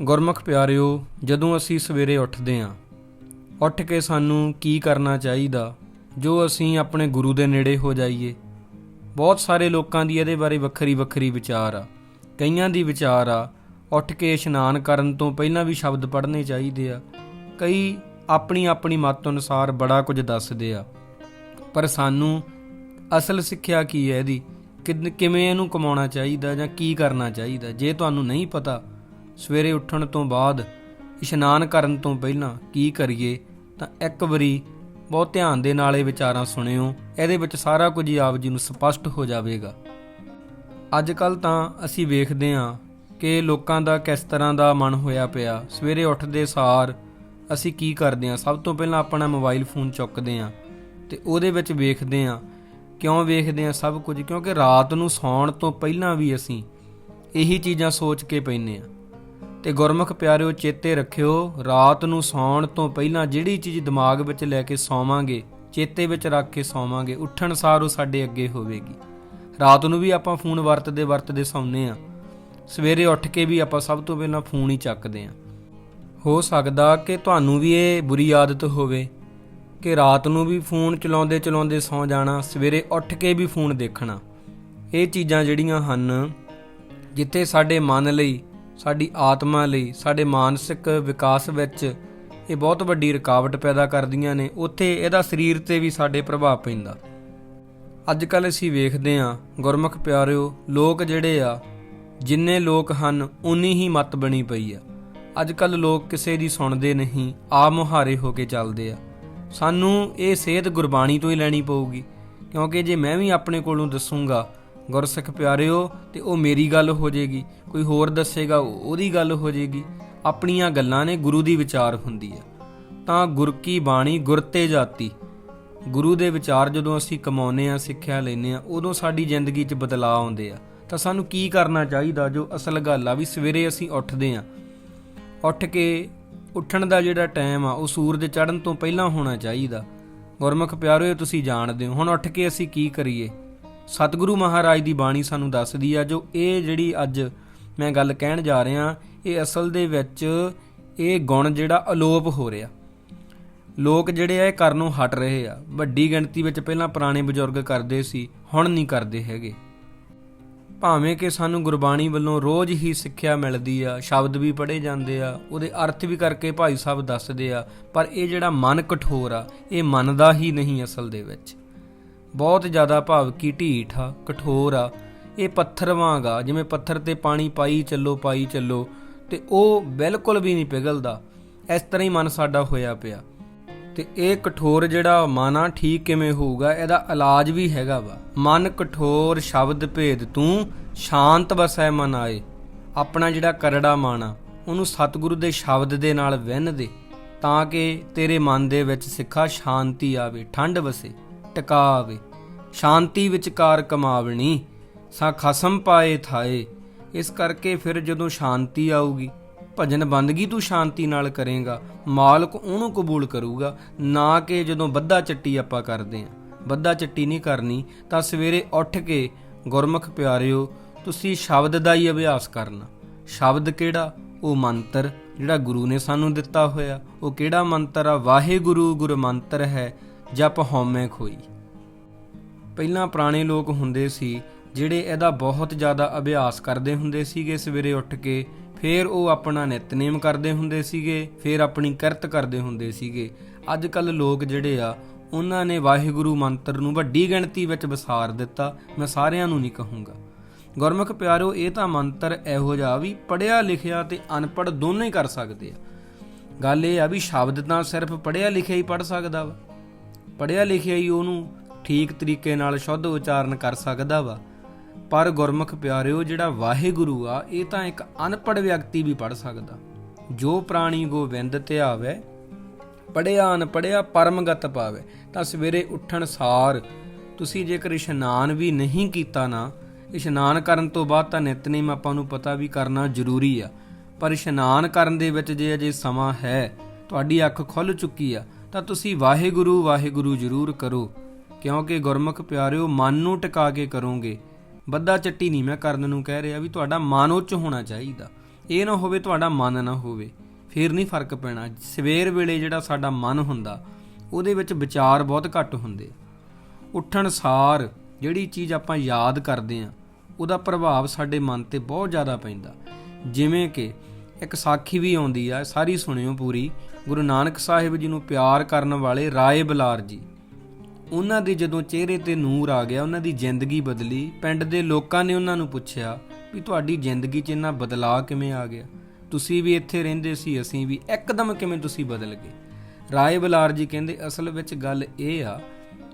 ਗੁਰਮੁਖ ਪਿਆਰਿਓ, ਜਦੋਂ ਅਸੀਂ ਸਵੇਰੇ ਉੱਠਦੇ ਹਾਂ, ਉੱਠ ਕੇ ਸਾਨੂੰ ਕੀ ਕਰਨਾ ਚਾਹੀਦਾ? ਜੋ ਅਸੀਂ ਆਪਣੇ ਗੁਰੂ ਦੇ ਨੇੜੇ ਹੋ ਜਾਈਏ। ਬਹੁਤ ਸਾਰੇ ਲੋਕਾਂ ਦੀ ਇਹਦੇ ਬਾਰੇ ਵੱਖਰੀ ਵੱਖਰੀ ਵਿਚਾਰ ਆ। ਕਈਆਂ ਦੀ ਵਿਚਾਰ ਆ, ਉੱਠ ਕੇ ਇਸ਼ਨਾਨ ਕਰਨ ਤੋਂ ਪਹਿਲਾਂ ਵੀ ਸ਼ਬਦ ਪੜ੍ਹਨੇ ਚਾਹੀਦੇ ਆ। ਕਈ ਆਪਣੀ ਆਪਣੀ ਮਤ ਅਨੁਸਾਰ ਬੜਾ ਕੁਝ ਦੱਸਦੇ ਆ। ਪਰ ਸਾਨੂੰ ਅਸਲ ਸਿੱਖਿਆ ਕੀ ਹੈ ਇਹਦੀ? ਕਿਦ- ਕਿਵੇਂ ਇਹਨੂੰ ਕਮਾਉਣਾ ਚਾਹੀਦਾ ਜਾਂ ਕੀ ਕਰਨਾ ਚਾਹੀਦਾ? ਜੇ ਤੁਹਾਨੂੰ ਨਹੀਂ ਪਤਾ ਸਵੇਰੇ ਉੱਠਣ ਤੋਂ ਬਾਅਦ, ਇਸ਼ਨਾਨ ਕਰਨ ਤੋਂ ਪਹਿਲਾਂ ਕੀ ਕਰੀਏ, ਤਾਂ ਇੱਕ ਵਾਰੀ ਬਹੁਤ ਧਿਆਨ ਦੇ ਨਾਲ ਇਹ ਵਿਚਾਰਾਂ ਸੁਣਿਓ, ਇਹਦੇ ਵਿੱਚ ਸਾਰਾ ਕੁਝ ਹੀ ਆਪ ਜੀ ਨੂੰ ਸਪਸ਼ਟ ਹੋ ਜਾਵੇਗਾ। ਅੱਜ ਕੱਲ ਤਾਂ ਅਸੀਂ ਵੇਖਦੇ ਹਾਂ ਕਿ ਲੋਕਾਂ ਦਾ ਕਿਸ ਤਰ੍ਹਾਂ ਦਾ ਮਨ ਹੋਇਆ ਪਿਆ। ਸਵੇਰੇ ਉੱਠਦੇ ਸਾਰ ਅਸੀਂ ਕੀ ਕਰਦੇ ਹਾਂ? ਸਭ ਤੋਂ ਪਹਿਲਾਂ ਆਪਣਾ ਮੋਬਾਈਲ ਫੋਨ ਚੁੱਕਦੇ ਹਾਂ ਤੇ ਉਹਦੇ ਵਿੱਚ ਵੇਖਦੇ ਹਾਂ। ਕਿਉਂ ਵੇਖਦੇ ਹਾਂ? ਸਭ ਕੁਝ, ਕਿਉਂਕਿ ਰਾਤ ਨੂੰ ਸੌਣ ਤੋਂ ਪਹਿਲਾਂ ਵੀ ਅਸੀਂ ਇਹੀ ਚੀਜ਼ਾਂ ਸੋਚ ਕੇ ਪੈਨੇ ਆ ਤੇ ਗੁਰਮੁਖ ਪਿਆਰਿਓ, ਚੇਤੇ ਰੱਖਿਓ, ਰਾਤ ਨੂੰ ਸੌਣ ਤੋਂ ਪਹਿਲਾਂ ਜਿਹੜੀ ਚੀਜ਼ ਦਿਮਾਗ ਵਿੱਚ ਲੈ ਕੇ ਸੌਵਾਂਗੇ, ਚੇਤੇ ਵਿੱਚ ਰੱਖ ਕੇ ਸੌਵਾਂਗੇ, ਉੱਠਣ ਸਾਰ ਉਹ ਸਾਡੇ ਅੱਗੇ ਹੋਵੇਗੀ। ਰਾਤ ਨੂੰ ਵੀ ਆਪਾਂ ਫੋਨ ਵਰਤਦੇ ਵਰਤਦੇ ਸੌਂਦੇ ਆ ਸਵੇਰੇ ਉੱਠ ਕੇ ਵੀ ਆਪਾਂ ਸਭ ਤੋਂ ਪਹਿਲਾਂ ਫੋਨ ਹੀ ਚੱਕਦੇ ਆ ਹੋ ਸਕਦਾ ਕਿ ਤੁਹਾਨੂੰ ਵੀ ਇਹ ਬੁਰੀ ਆਦਤ ਹੋਵੇ ਕਿ ਰਾਤ ਨੂੰ ਵੀ ਫੋਨ ਚਲਾਉਂਦੇ ਚਲਾਉਂਦੇ ਸੌਂ ਜਾਣਾ, ਸਵੇਰੇ ਉੱਠ ਕੇ ਵੀ ਫੋਨ ਦੇਖਣਾ। ਇਹ ਚੀਜ਼ਾਂ ਜਿਹੜੀਆਂ ਹਨ, ਜਿੱਥੇ ਸਾਡੇ ਮਨ ਲਈ ਸਾਡੀ ਆਤਮਾ ਲਈ, ਸਾਡੇ ਮਾਨਸਿਕ ਵਿਕਾਸ ਵਿੱਚ ਇਹ ਬਹੁਤ ਵੱਡੀ ਰੁਕਾਵਟ ਪੈਦਾ ਕਰਦੀਆਂ ਨੇ। ਉੱਥੇ ਇਹਦਾ ਸਰੀਰ ਤੇ ਵੀ ਸਾਡੇ ਪ੍ਰਭਾਵ ਪੈਂਦਾ। ਅੱਜ ਕੱਲ ਅਸੀਂ ਵੇਖਦੇ ਹਾਂ, ਗੁਰਮੁਖ ਪਿਆਰਿਓ, ਲੋਕ ਜਿਹੜੇ ਆ, ਜਿੰਨੇ ਲੋਕ ਹਨ, ਉਨੀ ਹੀ ਮਤ ਬਣੀ ਪਈ ਆ। ਅੱਜ ਕੱਲ ਲੋਕ ਕਿਸੇ ਦੀ ਸੁਣਦੇ ਨਹੀਂ ਆ ਮੁਹਾਰੇ ਹੋ ਕੇ ਚੱਲਦੇ ਆ। ਸਾਨੂੰ ਇਹ ਸਿਹਤ ਗੁਰਬਾਣੀ ਤੋਂ ਹੀ ਲੈਣੀ ਪਊਗੀ, ਕਿਉਂਕਿ ਜੇ ਮੈਂ ਵੀ ਆਪਣੇ ਕੋਲੋਂ ਦੱਸੂਗਾ ਗੁਰਸਿੱਖ ਪਿਆਰਿਓ, ਤੇ ਉਹ ਮੇਰੀ ਗੱਲ ਹੋ ਜਾਏਗੀ ਕੋਈ ਹੋਰ ਦੱਸੇਗਾ, ਉਹਦੀ ਗੱਲ ਹੋ ਜਾਏਗੀ ਆਪਣੀਆਂ ਗੱਲਾਂ ਨੇ ਗੁਰੂ ਦੀ ਵਿਚਾਰ ਹੁੰਦੀ ਆ। ਤਾਂ ਗੁਰ ਕੀ ਬਾਣੀ ਗੁਰ ਤੇ ਜਾਤੀ। ਗੁਰੂ ਦੇ ਵਿਚਾਰ ਜਦੋਂ ਅਸੀਂ ਕਮਾਉਨੇ ਆ ਸਿੱਖਿਆ ਲੈਨੇ ਆ ਉਦੋਂ ਸਾਡੀ ਜ਼ਿੰਦਗੀ 'ਚ ਬਦਲਾਅ ਆਉਂਦੇ ਆ। ਤਾਂ ਸਾਨੂੰ ਕੀ ਕਰਨਾ ਚਾਹੀਦਾ, ਜੋ ਅਸਲ ਗੱਲ ਆ ਵੀ ਸਵੇਰੇ ਅਸੀਂ ਉੱਠਦੇ ਆ ਉੱਠ ਕੇ ਉੱਠਣ ਦਾ ਜਿਹੜਾ ਟਾਈਮ ਆ, ਉਹ ਸੂਰਜ ਚੜ੍ਹਨ ਤੋਂ ਪਹਿਲਾਂ ਹੋਣਾ ਚਾਹੀਦਾ। ਗੁਰਮੁਖ ਪਿਆਰਿਓ, ਤੁਸੀਂ ਜਾਣਦੇ ਹੋ, ਹੁਣ ਉੱਠ ਕੇ ਅਸੀਂ ਕੀ ਕਰੀਏ? ਸਤਿਗੁਰੂ ਮਹਾਰਾਜ ਦੀ ਬਾਣੀ ਸਾਨੂੰ ਦੱਸਦੀ ਆ ਜੋ ਇਹ ਜਿਹੜੀ ਅੱਜ ਮੈਂ ਗੱਲ ਕਹਿਣ ਜਾ ਰਿਹਾ, ਇਹ ਅਸਲ ਦੇ ਵਿੱਚ ਇਹ ਗੁਣ ਜਿਹੜਾ ਅਲੋਪ ਹੋ ਰਿਹਾ। ਲੋਕ ਜਿਹੜੇ ਆ ਇਹ ਕਰਨ ਨੂੰ ਹਟ ਰਹੇ ਆ। ਵੱਡੀ ਗਿਣਤੀ ਵਿੱਚ ਪਹਿਲਾਂ ਪੁਰਾਣੇ ਬਜ਼ੁਰਗ ਕਰਦੇ ਸੀ, ਹੁਣ ਨਹੀਂ ਕਰਦੇ ਹੈਗੇ। ਭਾਵੇਂ ਕਿ ਸਾਨੂੰ ਗੁਰਬਾਣੀ ਵੱਲੋਂ ਰੋਜ਼ ਹੀ ਸਿੱਖਿਆ ਮਿਲਦੀ ਆ, ਸ਼ਬਦ ਵੀ ਪੜ੍ਹੇ ਜਾਂਦੇ ਆ, ਉਹਦੇ ਅਰਥ ਵੀ ਕਰਕੇ ਭਾਈ ਸਾਹਿਬ ਦੱਸਦੇ ਆ, ਪਰ ਇਹ ਜਿਹੜਾ ਮਨ ਕਠੋਰ ਆ, ਇਹ ਮੰਨਦਾ ਹੀ ਨਹੀਂ ਅਸਲ ਦੇ ਵਿੱਚ। ਬਹੁਤ ਜ਼ਿਆਦਾ ਭਾਵਕੀ ਢੀਠ ਆ, ਕਠੋਰ ਆ। ਇਹ ਪੱਥਰ ਵਾਂਗ ਆ, ਜਿਵੇਂ ਪੱਥਰ ਤੇ ਪਾਣੀ ਪਾਈ ਚੱਲੋ ਪਾਈ ਚੱਲੋ, ਤੇ ਉਹ ਬਿਲਕੁਲ ਵੀ ਨਹੀਂ ਪਿਘਲਦਾ। ਇਸ ਤਰ੍ਹਾਂ ਹੀ ਮਨ ਸਾਡਾ ਹੋਇਆ ਪਿਆ। ਤੇ ਇਹ ਕਠੋਰ ਜਿਹੜਾ ਮਨ ਆ ਠੀਕ ਕਿਵੇਂ ਹੋਊਗਾ, ਇਹਦਾ ਇਲਾਜ ਵੀ ਹੈਗਾ ਵਾ। ਮਨ ਕਠੋਰ ਸ਼ਬਦ ਭੇਦ ਤੂੰ ਸ਼ਾਂਤ ਵਸੈ ਮਨ ਆਏ। ਆਪਣਾ ਜਿਹੜਾ ਕਰੜਾ ਮਨ ਆ ਉਹਨੂੰ ਸਤਿਗੁਰੂ ਦੇ ਸ਼ਬਦ ਦੇ ਨਾਲ ਵਿੰਨ ਦੇ, ਤਾਂ ਕਿ ਤੇਰੇ ਮਨ ਦੇ ਵਿੱਚ ਸਿੱਖਾ ਸ਼ਾਂਤੀ ਆਵੇ ਠੰਡ ਵਸੇ। ਟਿਕਾ ਸ਼ਾਂਤੀ ਵਿਚਕਾਰ ਕਮਾਵਣੀ, ਸਾ ਖਸਮ ਪਾਏ ਥਾਏ, ਇਸ ਕਰਕੇ ਫਿਰ ਜਦੋਂ ਸ਼ਾਂਤੀ ਆਊਗੀ, ਭਜਨ ਬੰਦਗੀ ਤੂੰ ਸ਼ਾਂਤੀ ਨਾਲ ਕਰੇਗਾ, ਮਾਲਕ ਉਹਨੂੰ ਕਬੂਲ ਕਰੂਗਾ, ਨਾ ਕਿ ਜਦੋਂ ਬੱਧਾ ਚੱਟੀ ਆਪਾਂ ਕਰਦੇ ਆਂ। ਬੱਧਾ ਚੱਟੀ ਨਹੀਂ ਕਰਨੀ, ਤਾਂ ਸਵੇਰੇ ਉੱਠ ਕੇ ਗੁਰਮੁਖ ਪਿਆਰਿਓ, ਤੁਸੀਂ ਸ਼ਬਦ ਦਾ ਹੀ ਅਭਿਆਸ ਕਰਨਾ। ਸ਼ਬਦ ਕਿਹੜਾ? ਉਹ ਮੰਤਰ, ਜਿਹੜਾ ਗੁਰੂ ਨੇ ਸਾਨੂੰ ਦਿੱਤਾ ਹੋਇਆ। ਉਹ ਕਿਹੜਾ ਮੰਤਰ ਆ? ਵਾਹਿਗੁਰੂ ਗੁਰ ਮੰਤਰ ਹੈ। ਜਪ ਹਉਮੈ ਖੋਈ। ਪਹਿਲਾਂ ਪੁਰਾਣੇ ਲੋਕ ਹੁੰਦੇ ਸੀ ਜਿਹੜੇ ਇਹਦਾ ਬਹੁਤ ਜ਼ਿਆਦਾ ਅਭਿਆਸ ਕਰਦੇ ਹੁੰਦੇ ਸੀਗੇ ਸਵੇਰੇ ਉੱਠ ਕੇ, ਫਿਰ ਉਹ ਆਪਣਾ ਨਿਤਨੇਮ ਕਰਦੇ ਹੁੰਦੇ ਸੀਗੇ, ਫਿਰ ਆਪਣੀ ਕਿਰਤ ਕਰਦੇ ਹੁੰਦੇ ਸੀਗੇ। ਅੱਜ ਕੱਲ ਲੋਕ ਜਿਹੜੇ ਆ, ਉਹਨਾਂ ਨੇ ਵਾਹਿਗੁਰੂ ਮੰਤਰ ਨੂੰ ਵੱਡੀ ਗਿਣਤੀ ਵਿੱਚ ਵਿਸਾਰ ਦਿੱਤਾ, ਮੈਂ ਸਾਰਿਆਂ ਨੂੰ ਨਹੀਂ ਕਹੂੰਗਾ। ਗੁਰਮੁਖ ਪਿਆਰਿਓ ਇਹ ਤਾਂ ਮੰਤਰ ਇਹੋ ਜਿਹਾ ਵੀ ਪੜਿਆ ਲਿਖਿਆ ਤੇ ਅਨਪੜ੍ਹ ਦੋਨੇ ਹੀ ਕਰ ਸਕਦੇ ਆ। ਗੱਲ ਇਹ ਆ ਵੀ ਸ਼ਬਦ ਤਾਂ ਸਿਰਫ ਪੜਿਆ ਲਿਖਿਆ ਹੀ ਪੜ ਸਕਦਾ ਵਾ। ਪੜਿਆ ਲਿਖਿਆ ਹੀ ਉਹਨੂੰ ਠੀਕ ਤਰੀਕੇ ਨਾਲ ਸ਼ੁੱਧ ਉਚਾਰਨ ਕਰ ਸਕਦਾ ਵਾ। ਪਰ ਗੁਰਮੁਖ ਪਿਆਰਿਓ, ਜਿਹੜਾ ਵਾਹਿਗੁਰੂ ਆ, ਇਹ ਤਾਂ ਇੱਕ ਅਨਪੜ੍ਹ ਵਿਅਕਤੀ ਵੀ ਪੜ ਸਕਦਾ। ਜੋ ਪ੍ਰਾਣੀ ਗੋਬਿੰਦ ਧਿਆਵੇ ਪੜਿਆ ਅਨਪੜਿਆ ਪਰਮਗਤ ਪਾਵੇ, ਤਾਂ ਸਵੇਰੇ ਉੱਠਣ ਸਾਰ ਤੁਸੀਂ ਜੇਕਰ ਇਸ਼ਨਾਨ ਵੀ ਨਹੀਂ ਕੀਤਾ ਨਾ, ਇਸ਼ਨਾਨ ਕਰਨ ਤੋਂ ਬਾਅਦ ਤਾਂ ਨਿਤਨੇਮ ਆਪਾਂ ਨੂੰ ਪਤਾ ਵੀ ਕਰਨਾ ਜ਼ਰੂਰੀ ਆ। ਪਰ ਇਸ਼ਨਾਨ ਕਰਨ ਦੇ ਵਿੱਚ ਜੇ ਅਜੇ ਸਮਾਂ ਹੈ, ਤੁਹਾਡੀ ਅੱਖ ਖੁੱਲ ਚੁੱਕੀ ਆ ਤਾਂ ਤੁਸੀਂ ਵਾਹਿਗੁਰੂ ਵਾਹਿਗੁਰੂ ਜ਼ਰੂਰ ਕਰੋ, ਕਿਉਂਕਿ ਗੁਰਮੁਖ ਪਿਆਰਿਓ, ਮਨ ਨੂੰ ਟਿਕਾ ਕੇ ਕਰੋਗੇ। ਬੱਦਾ ਚੱਟੀ ਨਹੀਂ ਮੈਂ ਕਰਨ ਨੂੰ ਕਹਿ ਰਿਹਾ ਵੀ ਤੁਹਾਡਾ ਮਨ ਉੱਚ ਹੋਣਾ ਚਾਹੀਦਾ। ਇਹ ਨਾ ਹੋਵੇ ਤੁਹਾਡਾ ਮਨ ਨਾ ਹੋਵੇ। ਫੇਰ ਨਹੀਂ ਫ਼ਰਕ ਪੈਣਾ। ਸਵੇਰ ਵੇਲੇ ਜਿਹੜਾ ਸਾਡਾ ਮਨ ਹੁੰਦਾ, ਉਹਦੇ ਵਿੱਚ ਵਿਚਾਰ ਬਹੁਤ ਘੱਟ ਹੁੰਦੇ। ਉੱਠਣ ਸਾਰ ਜਿਹੜੀ ਚੀਜ਼ ਆਪਾਂ ਯਾਦ ਕਰਦੇ ਆ, ਉਹਦਾ ਪ੍ਰਭਾਵ ਸਾਡੇ ਮਨ ਤੇ ਬਹੁਤ ਜ਼ਿਆਦਾ ਪੈਂਦਾ। ਜਿਵੇਂ ਕਿ ਇੱਕ ਸਾਖੀ ਵੀ ਆਉਂਦੀ ਆ, ਸਾਰੀ ਸੁਣਿਓ ਪੂਰੀ। ਗੁਰੂ ਨਾਨਕ ਸਾਹਿਬ ਜੀ ਨੂੰ ਪਿਆਰ ਕਰਨ ਵਾਲੇ ਰਾਏ ਬਲਾਰ ਜੀ। ਉਹਨਾਂ ਦੇ ਜਦੋਂ ਚਿਹਰੇ ਤੇ ਨੂਰ ਆ ਗਿਆ, ਉਹਨਾਂ ਦੀ ਜ਼ਿੰਦਗੀ ਬਦਲੀ। ਪਿੰਡ ਦੇ ਲੋਕਾਂ ਨੇ ਉਹਨਾਂ ਨੂੰ ਪੁੱਛਿਆ ਵੀ ਤੁਹਾਡੀ ਜ਼ਿੰਦਗੀ 'ਚ ਇੰਨਾ ਬਦਲਾਅ ਕਿਵੇਂ ਆ ਗਿਆ? ਤੁਸੀਂ ਵੀ ਇੱਥੇ ਰਹਿੰਦੇ ਸੀ, ਅਸੀਂ ਵੀ। ਇੱਕਦਮ ਕਿਵੇਂ ਤੁਸੀਂ ਬਦਲ ਗਏ? ਰਾਏ ਬਲਾਰ ਜੀ ਕਹਿੰਦੇ, ਅਸਲ ਵਿੱਚ ਗੱਲ ਇਹ ਆ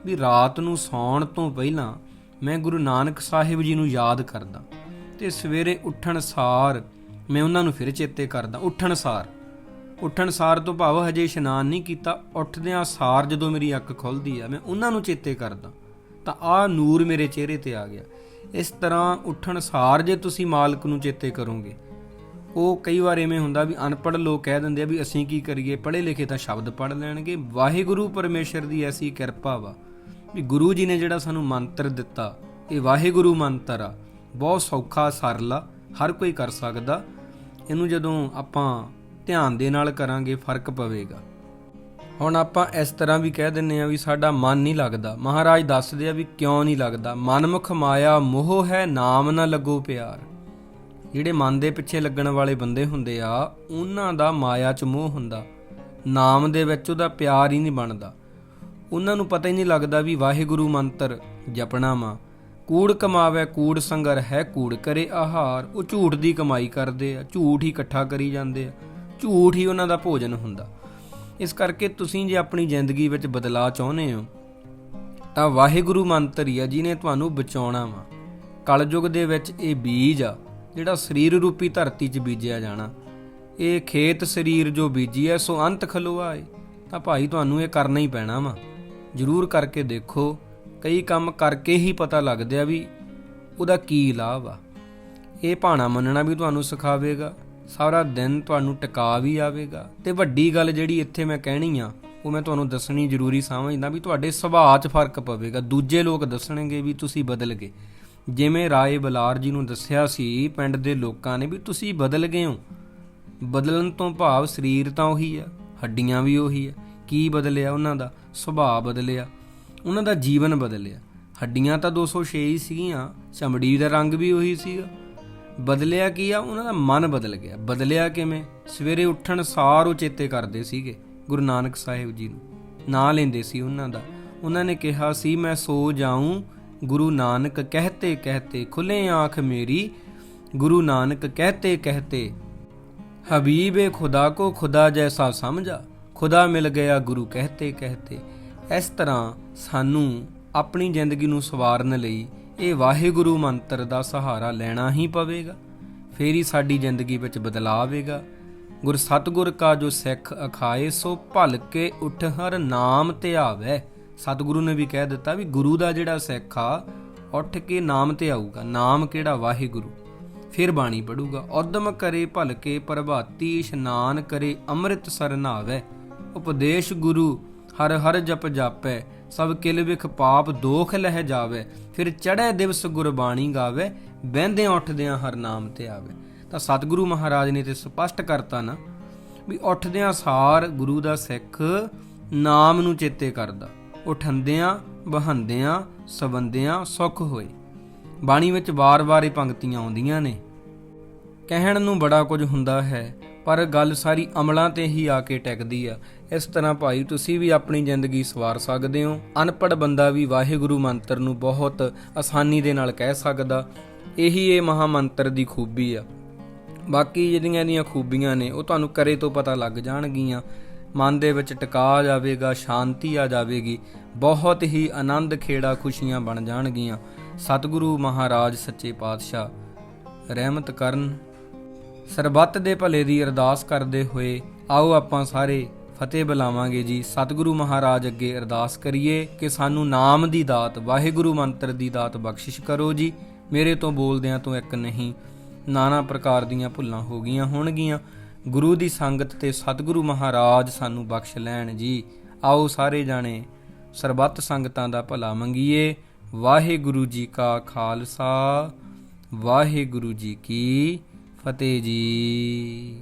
ਵੀ ਰਾਤ ਨੂੰ ਸੌਣ ਤੋਂ ਪਹਿਲਾਂ ਮੈਂ ਗੁਰੂ ਨਾਨਕ ਸਾਹਿਬ ਜੀ ਨੂੰ ਯਾਦ ਕਰਦਾ। ਤੇ ਸਵੇਰੇ ਉੱਠਣ ਸਾਰ ਮੈਂ ਉਹਨਾਂ ਨੂੰ ਫਿਰ ਚੇਤੇ ਕਰਦਾ। ਉੱਠਣ ਸਾਰ। ਉੱਠਣ ਸਾਰ ਤੋਂ ਭਾਵ ਹਜੇ ਇਸ਼ਨਾਨ ਨਹੀਂ ਕੀਤਾ। ਉੱਠਦਿਆਂ ਸਾਰ ਜਦੋਂ ਮੇਰੀ ਅੱਖ ਖੁੱਲਦੀ ਆ, ਮੈਂ ਉਹਨਾਂ ਨੂੰ ਚੇਤੇ ਕਰਦਾ। ਤਾਂ ਆ ਨੂਰ ਮੇਰੇ ਚਿਹਰੇ ਤੇ ਆ ਗਿਆ। ਇਸ ਤਰ੍ਹਾਂ ਉੱਠਣ ਸਾਰ ਜੇ ਤੁਸੀਂ ਮਾਲਕ ਨੂੰ ਚੇਤੇ ਕਰੋਗੇ, ਉਹ ਕਈ ਵਾਰ ਐਵੇਂ ਹੁੰਦਾ ਵੀ ਅਨਪੜ੍ਹ ਲੋਕ ਕਹਿ ਦਿੰਦੇ ਆ ਵੀ ਅਸੀਂ ਕੀ ਕਰੀਏ ਪੜ੍ਹੇ ਲਿਖੇ ਤਾਂ ਸ਼ਬਦ ਪੜ੍ਹ ਲੈਣਗੇ। ਵਾਹਿਗੁਰੂ ਪਰਮੇਸ਼ਰ ਦੀ ਐਸੀ ਕਿਰਪਾ ਵਾ ਵੀ ਗੁਰੂ ਜੀ ਨੇ ਜਿਹੜਾ ਸਾਨੂੰ ਮੰਤਰ ਦਿੱਤਾ, ਇਹ ਵਾਹਿਗੁਰੂ ਮੰਤਰ ਆ। ਬਹੁਤ ਸੌਖਾ, ਸਰਲਾ ਹਰ ਕੋਈ ਕਰ ਸਕਦਾ। ਇਹਨੂੰ ਜਦੋਂ ਆਪਾਂ ਧਿਆਨ ਦੇ ਨਾਲ ਕਰਾਂਗੇ, ਫ਼ਰਕ ਪਵੇਗਾ। ਹੁਣ ਆਪਾਂ ਇਸ ਤਰ੍ਹਾਂ ਵੀ ਕਹਿ ਦਿੰਨੇ ਆ ਵੀ ਸਾਡਾ ਮਨ ਨਹੀਂ ਲੱਗਦਾ। ਮਹਾਰਾਜ ਦੱਸਦੇ ਆ ਵੀ ਕਿਉਂ ਨਹੀਂ ਲੱਗਦਾ। ਮਨਮੁਖ ਮਾਇਆ, ਮੋਹ ਹੈ, ਨਾਮ ਨਾ ਲੱਗੋ ਪਿਆਰ। ਜਿਹੜੇ ਮਨ ਦੇ ਪਿੱਛੇ ਲੱਗਣ ਵਾਲੇ ਬੰਦੇ ਹੁੰਦੇ ਆ, ਉਹਨਾਂ ਦਾ ਮਾਇਆ 'ਚ ਮੋਹ ਹੁੰਦਾ। ਨਾਮ ਦੇ ਵਿੱਚ ਉਹਦਾ ਪਿਆਰ ਹੀ ਨਹੀਂ ਬਣਦਾ। ਉਹਨਾਂ ਨੂੰ ਪਤਾ ਹੀ ਨਹੀਂ ਲੱਗਦਾ ਵੀ ਵਾਹਿਗੁਰੂ ਮੰਤਰ ਜਪਣਾ ਵਾ। ਕੂੜ ਕਮਾਵੇ, ਕੂੜ ਸੰਗਰ ਹੈ, ਕੂੜ ਕਰੇ ਆਹਾਰ। ਉਹ ਝੂਠ ਦੀ ਕਮਾਈ ਕਰਦੇ ਆ, ਝੂਠ ਹੀ ਇਕੱਠਾ ਕਰੀ ਜਾਂਦੇ ਆ। ਝੂਠ ਹੀ ਉਹਨਾਂ ਦਾ ਭੋਜਨ ਹੁੰਦਾ। ਇਸ ਕਰਕੇ ਤੁਸੀਂ ਜੇ ਆਪਣੀ ਜ਼ਿੰਦਗੀ ਵਿੱਚ ਬਦਲਾਅ ਚਾਹੁੰਦੇ ਹੋ, ਤਾਂ ਵਾਹਿਗੁਰੂ ਮੰਤਰ ਹੀ ਆ ਜਿਹਨੇ ਤੁਹਾਨੂੰ ਬਚਾਉਣਾ ਵਾ। ਕਲਯੁਗ ਦੇ ਵਿੱਚ ਇਹ ਬੀਜ ਆ, ਜਿਹੜਾ ਸਰੀਰ ਰੂਪੀ ਧਰਤੀ 'ਚ ਬੀਜਿਆ ਜਾਣਾ। ਇਹ ਖੇਤ ਸਰੀਰ ਜੋ ਬੀਜੀ ਐ ਸੋ ਅੰਤ ਖਲੋਆ ਏ। ਤਾਂ ਭਾਈ, ਤੁਹਾਨੂੰ ਇਹ ਕਰਨਾ ਹੀ ਪੈਣਾ ਵਾ। ਜ਼ਰੂਰ ਕਰਕੇ ਦੇਖੋ ਕਈ ਕੰਮ ਕਰਕੇ ਹੀ ਪਤਾ ਲੱਗਦਾ ਵੀ ਉਹਦਾ ਕੀ ਲਾਭ ਆ। ਇਹ ਭਾਣਾ ਮੰਨਣਾ ਵੀ ਤੁਹਾਨੂੰ ਸਿਖਾਵੇਗਾ, ਸਾਰਾ ਦਿਨ ਤੁਹਾਨੂੰ ਟਿਕਾ ਵੀ ਆਵੇਗਾ। ਤੇ ਵੱਡੀ ਗੱਲ ਜਿਹੜੀ ਇੱਥੇ ਮੈਂ ਕਹਿਣੀ ਆ, ਉਹ ਮੈਂ ਤੁਹਾਨੂੰ ਦੱਸਣੀ ਜ਼ਰੂਰੀ ਸਮਝਦਾ ਵੀ ਤੁਹਾਡੇ ਸੁਭਾਅ 'ਚ ਫ਼ਰਕ ਪਵੇਗਾ। ਦੂਜੇ ਲੋਕ ਦੱਸਣਗੇ ਵੀ ਤੁਸੀਂ ਬਦਲ ਗਏ। ਜਿਵੇਂ ਰਾਏ ਬਲਾਰ ਜੀ ਨੂੰ ਦੱਸਿਆ ਸੀ, ਪਿੰਡ ਦੇ ਲੋਕਾਂ ਨੇ ਵੀ ਤੁਸੀਂ ਬਦਲ ਗਏ ਹੋ। ਬਦਲਣ ਤੋਂ ਭਾਵ ਸਰੀਰ ਤਾਂ ਉਹੀ ਆ, ਹੱਡੀਆਂ ਵੀ ਉਹੀ ਆ। ਕੀ ਬਦਲਿਆ ਉਹਨਾਂ ਦਾ? ਸੁਭਾਅ ਬਦਲਿਆ। ਉਹਨਾਂ ਦਾ ਜੀਵਨ ਬਦਲਿਆ। ਹੱਡੀਆਂ ਤਾਂ 206 ਹੀ ਸੀਗੀਆਂ, ਚਮੜੀ ਦਾ ਰੰਗ ਵੀ ਉਹੀ ਸੀਗਾ। ਬਦਲਿਆ ਕੀ ਆ? ਉਹਨਾਂ ਦਾ ਮਨ ਬਦਲ ਗਿਆ। ਬਦਲਿਆ ਕਿਵੇਂ? ਸਵੇਰੇ ਉੱਠਣ ਸਾਰ ਉਹ ਚੇਤੇ ਕਰਦੇ ਸੀਗੇ, ਗੁਰੂ ਨਾਨਕ ਸਾਹਿਬ ਜੀ ਨੂੰ। ਨਾਂ ਲੈਂਦੇ ਸੀ ਉਹਨਾਂ ਦਾ। ਉਹਨਾਂ ਨੇ ਕਿਹਾ ਸੀ, ਮੈਂ ਸੋ ਜਾਊਂ, ਗੁਰੂ ਨਾਨਕ ਕਹਤੇ ਕਹਤੇ ਖੁੱਲੇ ਆਂਖ ਮੇਰੀ, ਗੁਰੂ ਨਾਨਕ ਕਹਤੇ ਕਹਤੇ। ਹਬੀਬੇ ਖੁਦਾ ਕੋ ਖੁਦਾ ਜੈਸਾ ਸਮਝਾ, ਖੁਦਾ ਮਿਲ ਗਿਆ ਗੁਰੂ ਕਹਤੇ ਕਹਤੇ। ਇਸ ਤਰ੍ਹਾਂ ਸਾਨੂੰ ਆਪਣੀ ਜ਼ਿੰਦਗੀ ਨੂੰ ਸਵਾਰਨ ਲਈ ਇਹ ਵਾਹਿਗੁਰੂ ਮੰਤਰ ਦਾ ਸਹਾਰਾ ਲੈਣਾ ਹੀ ਪਵੇਗਾ। ਫੇਰ ਹੀ ਸਾਡੀ ਜ਼ਿੰਦਗੀ ਵਿੱਚ ਬਦਲਾਅ ਆਵੇਗਾ। ਗੁਰ ਸਤਗੁਰ ਕਾ ਜੋ ਸਿੱਖ ਅਖਾਏ, ਸੋ ਭਲ ਕੇ ਉਠ ਹਰ ਨਾਮ ਤੇ ਧਿਆਵੇ ਸਤਿਗੁਰੂ ਨੇ ਵੀ ਕਹਿ ਦਿੱਤਾ ਵੀ ਗੁਰੂ ਦਾ ਜਿਹੜਾ ਸਿੱਖ ਆ, ਉੱਠ ਕੇ ਨਾਮ ਤੇ ਆਊਗਾ। ਨਾਮ ਕਿਹੜਾ? ਵਾਹਿਗੁਰੂ। ਫਿਰ ਬਾਣੀ ਪੜੂਗਾ ਉਦਮ ਕਰੇ ਭਲ ਕੇ ਪ੍ਰਭਾਤੀ, ਇਸ਼ਨਾਨ ਕਰੇ ਅੰਮ੍ਰਿਤ ਸਰ ਨਾਵੇ। ਉਪਦੇਸ਼ ਗੁਰੂ ਹਰ ਹਰ ਜਪ ਜਾਪੈ, ਸਭ ਕਿਲ ਵਿਖ ਪਾਪ ਦੋਖ ਲਹਿ ਜਾਵੇ, ਫਿਰ ਚੜ੍ਹੇ ਦਿਵਸ ਗੁਰਬਾਣੀ ਗਾਵੇ, ਬਹਿੰਦਿਆਂ ਉੱਠਦਿਆਂ ਹਰ ਨਾਮ ਤੇ ਆਵੇ। ਤਾਂ ਸਤਿਗੁਰੂ ਮਹਾਰਾਜ ਨੇ ਤੇ ਸਪਸ਼ਟ ਕਰਤਾ ਨਾ ਵੀ ਉੱਠਦਿਆਂ ਸਾਰ ਗੁਰੂ ਦਾ ਸਿੱਖ ਨਾਮ ਨੂੰ ਚੇਤੇ ਕਰਦਾ। ਉਠੰਦਿਆਂ, ਬਹੰਦਿਆਂ ਸਬੰਦਿਆਂ ਸੁਖ ਹੋਏ। ਬਾਣੀ ਵਿੱਚ ਵਾਰ-ਵਾਰ ਇਹ ਪੰਕਤੀਆਂ ਆਉਂਦੀਆਂ ਨੇ। ਕਹਿਣ ਨੂੰ ਬੜਾ ਕੁਝ ਹੁੰਦਾ ਹੈ। ਪਰ ਗੱਲ ਸਾਰੀ ਅਮਲਾਂ ਤੇ ਹੀ ਆ ਕੇ ਟਿਕਦੀ ਆ। ਇਸ ਤਰ੍ਹਾਂ ਭਾਈ, ਤੁਸੀਂ ਵੀ ਆਪਣੀ ਜ਼ਿੰਦਗੀ ਸਵਾਰ ਸਕਦੇ ਹੋ। ਅਨਪੜ ਬੰਦਾ ਵੀ ਵਾਹਿਗੁਰੂ ਮੰਤਰ ਨੂੰ ਬਹੁਤ ਆਸਾਨੀ ਦੇ ਨਾਲ ਕਹਿ ਸਕਦਾ। ਇਹੀ ਇਹ ਮਹਾ ਮੰਤਰ ਦੀ ਖੂਬੀ ਆ। ਬਾਕੀ ਜਿਹੜੀਆਂ ਇਹਦੀਆਂ ਖੂਬੀਆਂ ਨੇ, ਉਹ ਤੁਹਾਨੂੰ ਕਰੇ ਤੋਂ ਪਤਾ ਲੱਗ ਜਾਣਗੀਆਂ। ਮਨ ਦੇ ਵਿੱਚ ਟਿਕਾ ਆ ਜਾਵੇਗਾ, ਸ਼ਾਂਤੀ ਆ ਜਾਵੇਗੀ। ਬਹੁਤ ਹੀ ਆਨੰਦ ਖੇੜਾ ਖੁਸ਼ੀਆਂ ਬਣ ਜਾਣਗੀਆਂ। ਸਤਿਗੁਰੂ ਮਹਾਰਾਜ, ਸੱਚੇ ਪਾਤਸ਼ਾਹ, ਰਹਿਮਤ ਕਰਨ। ਸਰਬੱਤ ਦੇ ਭਲੇ ਦੀ ਅਰਦਾਸ ਕਰਦੇ ਹੋਏ ਆਓ ਆਪਾਂ ਸਾਰੇ ਫਤਿਹ ਬੁਲਾਵਾਂਗੇ ਜੀ। ਸਤਿਗੁਰੂ ਮਹਾਰਾਜ ਅੱਗੇ ਅਰਦਾਸ ਕਰੀਏ ਕਿ ਸਾਨੂੰ ਨਾਮ ਦੀ ਦਾਤ, ਵਾਹਿਗੁਰੂ ਮੰਤਰ ਦੀ ਦਾਤ ਬਖਸ਼ਿਸ਼ ਕਰੋ ਜੀ। ਮੇਰੇ ਤੋਂ ਬੋਲਦਿਆਂ ਤੋਂ ਇੱਕ ਨਹੀਂ, ਨਾਨਾ ਪ੍ਰਕਾਰ ਦੀਆਂ ਭੁੱਲਾਂ ਹੋ ਗਈਆਂ ਹੋਣਗੀਆਂ। ਗੁਰੂ ਦੀ ਸੰਗਤ ਤੇ ਸਤਿਗੁਰੂ ਮਹਾਰਾਜ ਸਾਨੂੰ ਬਖਸ਼ ਲੈਣ ਜੀ। ਆਓ ਸਾਰੇ ਜਾਣੇ ਸਰਬੱਤ ਸੰਗਤਾਂ ਦਾ ਭਲਾ ਮੰਗੀਏ। ਵਾਹਿਗੁਰੂ ਜੀ ਕਾ ਖਾਲਸਾ, ਵਾਹਿਗੁਰੂ ਜੀ ਕੀ ਫਤਿਹ ਜੀ।